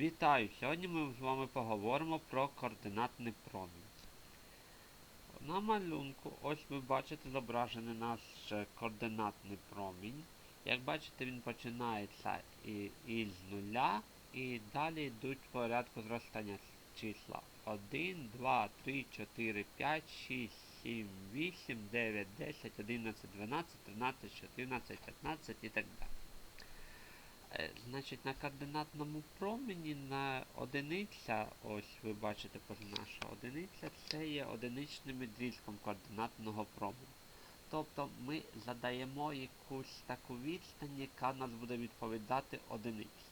Вітаю! Сьогодні ми з вами поговоримо про координатний промінь. На малюнку ось ви бачите зображений наш е, координатний промінь. Як бачите, він починається із нуля і далі йдуть в порядку зростання числа 1, 2, 3, 4, 5, 6, 7, 8, 9, 10, 11, 12, 13, 14, 15 і так далі. Е, Значить, на координатному промені на одиниця, ось ви бачите наша одиниця, це є одиничним відрізком координатного променю. Тобто ми задаємо якусь таку відстань, яка нас буде відповідати одиниці.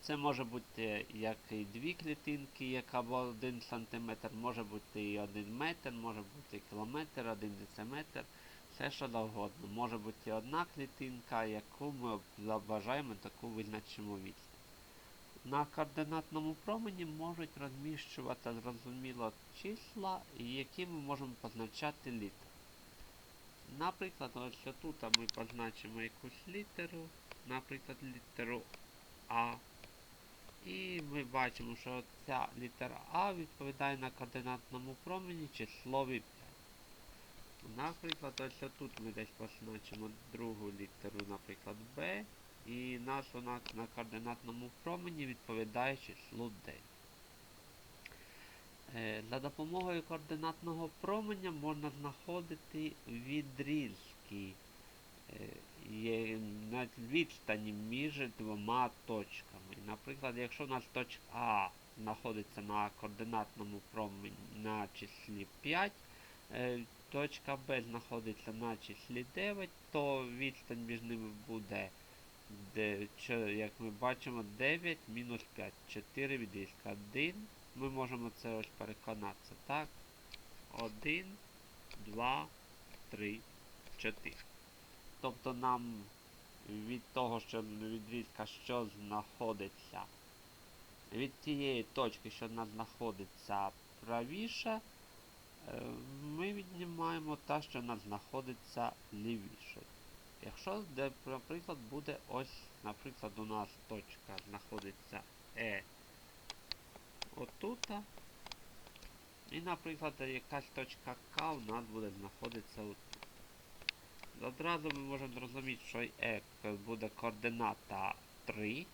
Це може бути як і дві клітинки, як або 1 см, може бути і 1 метр, може бути і кілометр, 1 дециметр, все що завгодно. Може бути одна клітинка, яку ми забажаємо, таку визначимо відстань. На координатному промені можуть розміщувати зрозуміло числа, які ми можемо позначати літер. Наприклад, ось тут ми позначимо якусь літеру, наприклад, літеру А. І ми бачимо, що ця літера А відповідає на координатному промені числові 5. Наприклад, ось тут ми десь позначимо другу літеру, наприклад, Б. І нас вона на координатному промені відповідає числу 9. Е, За допомогою координатного променя можна знаходити відрізки е, на відстані між двома точками. Наприклад, якщо у нас точка А знаходиться на координатному промені на числі 5, е, точка Б знаходиться на числі 9, то відстань між ними буде, де, як ми бачимо, 9 мінус 5, 4 відрізка. 1. Ми можемо це ось переконатися. Так. 1, 2, 3, 4. Тобто нам від того, що відрізка, що знаходиться від тієї точки, що нас знаходиться правіше, е, віднімаємо та, що нас знаходиться лівіше. Якщо, наприклад, буде ось, наприклад, у нас точка знаходиться Е отута. І, наприклад, якась точка К у нас буде знаходитися отут. Одразу ми можемо зрозуміти, що Е буде координата 3,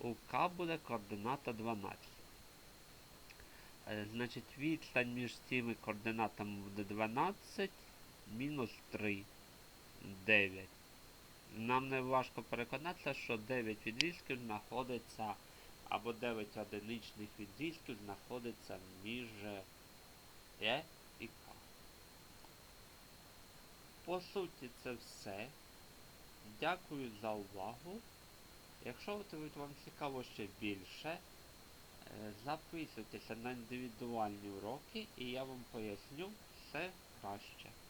у К буде координата 12. Е, Значить, відстань між цими координатами буде 12 мінус 3, 9. Нам не важко переконатися, що 9 відрізків знаходиться, або 9 одиничних відрізків знаходиться між Е і К. По суті, це все. Дякую за увагу. Якщо вам цікаво ще більше, е, записуйтеся на індивідуальні уроки і я вам поясню все краще.